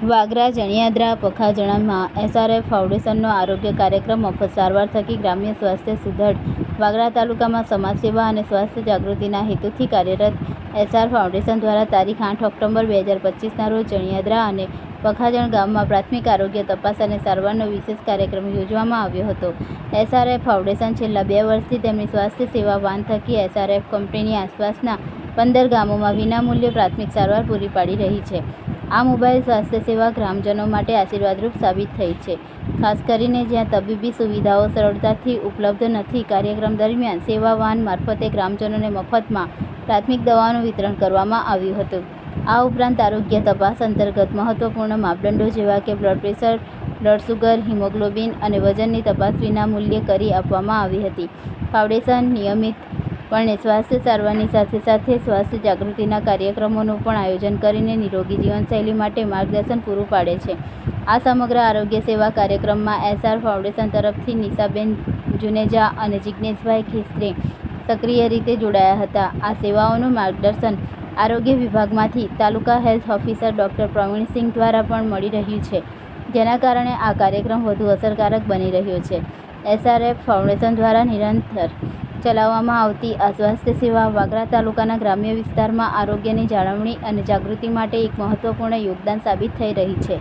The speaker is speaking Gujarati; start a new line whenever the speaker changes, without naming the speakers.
વાગરા, જણિયાદરા પખાજણામાં એસઆરએફ ફાઉન્ડેશનનો આરોગ્ય કાર્યક્રમ મફત સારવાર થકી ગ્રામ્ય સ્વાસ્થ્ય સુદ્રઢ વાગરા તાલુકામાં સમાજ સેવા અને સ્વાસ્થ્ય જાગૃતિના હેતુથી કાર્યરત એસઆર ફાઉન્ડેશન દ્વારા તારીખ આઠ ઓક્ટોબર બે હજાર પચીસના રોજ જણિયાદરા અને પખાજણ ગામમાં પ્રાથમિક આરોગ્ય તપાસ અને સારવારનો વિશેષ કાર્યક્રમ યોજવામાં આવ્યો હતો. એસઆરએફ ફાઉન્ડેશન છેલ્લા બે વર્ષથી તેમની સ્વાસ્થ્ય સેવા વાન થકી એસઆરએફ કંપનીની આસપાસના પંદર ગામોમાં વિનામૂલ્યે પ્રાથમિક સારવાર પૂરી પાડી રહી છે. આ મોબાઈલ સ્વાસ્થ્ય સેવા ગ્રામજનો માટે આશીર્વાદરૂપ સાબિત થઈ છે. ખાસ કરીને જ્યાં તબીબી સુવિધાઓ સરળતાથી ઉપલબ્ધ નથી, કાર્યક્રમ દરમિયાન સેવા વાન મારફતે ગ્રામજનોને મફતમાં પ્રાથમિક દવાઓનું વિતરણ કરવામાં આવ્યું હતું. આ ઉપરાંત આરોગ્ય તપાસ અંતર્ગત મહત્વપૂર્ણ માપદંડો જેવા કે blood pressure, blood sugar, haemoglobin અને વજનની તપાસ વિના મૂલ્યે કરી આપવામાં આવી હતી. ફાઉન્ડેશન નિયમિતપણે સ્વાસ્થ્ય સારવારની સાથે સાથે સ્વાસ્થ્ય જાગૃતિના કાર્યક્રમોનું પણ આયોજન કરીને નિરોગી જીવનશૈલી માટે માર્ગદર્શન પૂરું પાડે છે. આ સમગ્ર આરોગ્ય સેવા કાર્યક્રમમાં એસઆર ફાઉન્ડેશન તરફથી નિશાબેન જુનેજા અને જિજ્ઞેશભાઈ ખિસ્ત્રી સક્રિય રીતે જોડાયા હતા. આ સેવાઓનું માર્ગદર્શન આરોગ્ય વિભાગમાંથી taluka health officer doctor Pravinsinh દ્વારા પણ મળી રહ્યું છે, જેના કારણે આ કાર્યક્રમ વધુ અસરકારક બની રહ્યો છે. એસઆરએફ ફાઉન્ડેશન દ્વારા નિરંતર ચલાવવામાં આવતી આ સ્વાસ્થ્ય સેવા વાગરા તાલુકાના ગ્રામ્ય વિસ્તારમાં આરોગ્યની જાળવણી અને જાગૃતિ માટે એક મહત્વપૂર્ણ યોગદાન સાબિત થઈ રહી છે.